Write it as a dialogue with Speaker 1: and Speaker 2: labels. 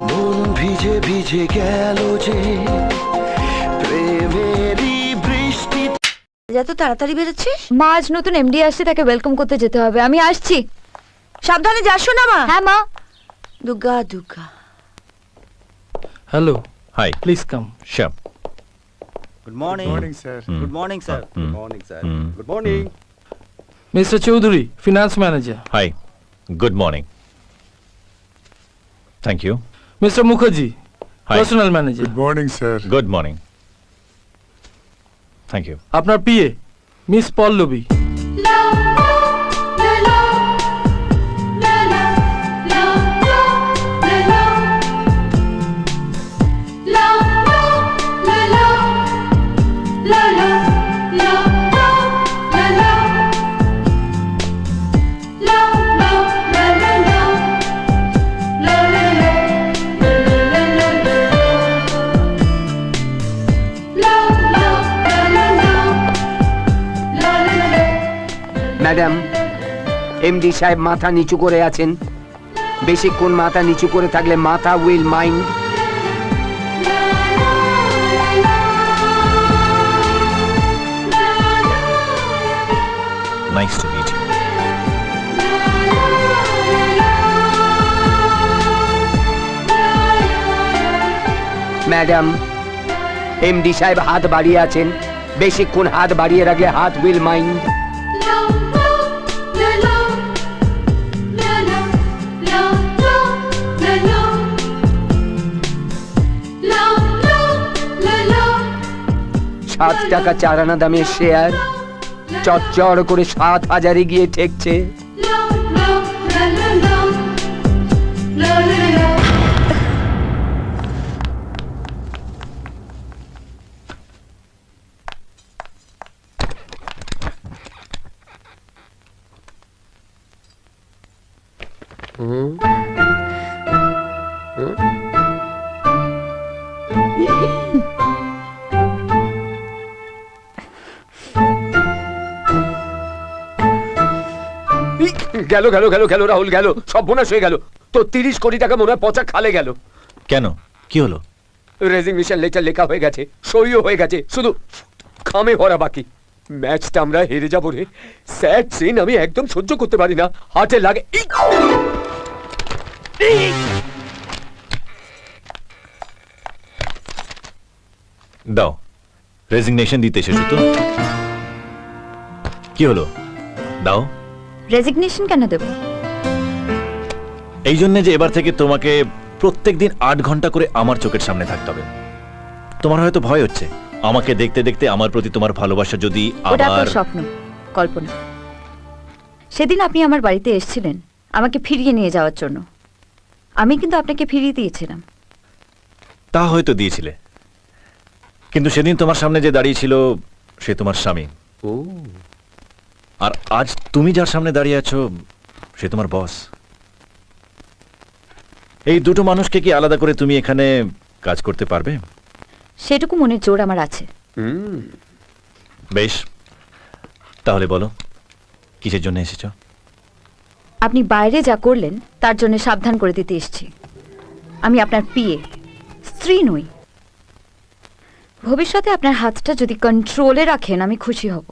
Speaker 1: মন ভিজে ভিজে গেল যে
Speaker 2: এত তাড়াতাড়ি বেরোচ্ছিস?
Speaker 3: মা নতুন এমডি আসছে তাকে ওয়েলকাম করতে যেতে হবে। আমি আসছি।
Speaker 2: সাবধানে যাস না মা।
Speaker 3: Hello hi
Speaker 2: please come
Speaker 4: Shyam
Speaker 5: good
Speaker 4: morning sir
Speaker 5: good
Speaker 6: morning sir
Speaker 7: good morning
Speaker 6: mister Chowdhury finance
Speaker 7: manager hi good
Speaker 5: morning
Speaker 7: thank you
Speaker 4: Mr. Mukherjee,
Speaker 5: Hi.
Speaker 4: personal manager.
Speaker 7: Good morning, sir.
Speaker 5: Good morning. Thank you.
Speaker 4: আপনার PA miss Pallavi
Speaker 8: madam MD সাহেব মাথা নিচু করে আছেন। বেশিক্ষণ মাথা নিচু করে থাকলে মাথা will mind.
Speaker 5: Nice to meet you.
Speaker 8: Madam MD সাহেব হাত বাড়িয়ে আছেন। বেশিক্ষণ হাত বাড়িয়ে রাখলে হাত উইল মাইন্ড। সাত টাকা চার আনা দামের শেয়ার চচ্চড় করে সাত হাজারে গিয়ে ঠেকছে। গেল গেল গেল গেল রাহুল গেল সর্বনাশ হয়ে গেল। তো তিরিশ কোটি টাকা মনে হয় পচা খালে গেল।
Speaker 5: কেন? কি হলো?
Speaker 8: রেজিগনেশন লেটার লেখা হয়ে গেছে সইও হয়ে গেছে শুধু খামে ভরা বাকি। ম্যাচটা আমরা হেরে যাব রে। স্যাড সিন আমি একদম সহ্য করতে পারি না। হাটে লাগে
Speaker 5: দাও। রেজিগনেশন দিতে এসেছ তো? কি হলো? দাও।
Speaker 3: রেজিগনেশন কেন দেব?
Speaker 5: এই জন্য যে এবার থেকে তোমাকে প্রত্যেকদিন আট ঘণ্টা করে আমার চোখের সামনে থাকতে হবে। তোমার হয়তো ভয় হচ্ছে। আমাকে দেখতে দেখতে আমার প্রতি তোমার ভালোবাসা যদি আবার
Speaker 3: স্বপ্ন কল্পনা। সেদিন আপনি আমার বাড়িতে এসেছিলেন আমাকে ফিরিয়ে নিয়ে যাওয়ার জন্য। আমি কিন্তু আপনাকে ফিরিয়ে দিয়েছিলাম।
Speaker 5: তা হয়তো দিয়েছিলে। কিন্তু সেদিন তোমার সামনে যে দাঁড়িয়ে ছিল সে তোমার স্বামী। আর আজ তুমি যার সামনে দাঁড়িয়ে আছো সে তোমার বস। এই দুটো মানুষকে কি আলাদা করে তুমি এখানে কাজ করতে পারবে?
Speaker 3: সেটুকু মনে জোর আমার আছে।
Speaker 5: বেশ তাহলে বলো কিসের জন্য এসেছ?
Speaker 3: আপনি বাইরে যা করলেন তার জন্য সাবধান করে দিতে এসেছি। আমি আপনার পিয়ে স্ত্রী নই। ভবিষ্যতে আপনার হাতটা যদি কন্ট্রোলে রাখেন আমি খুশি হব।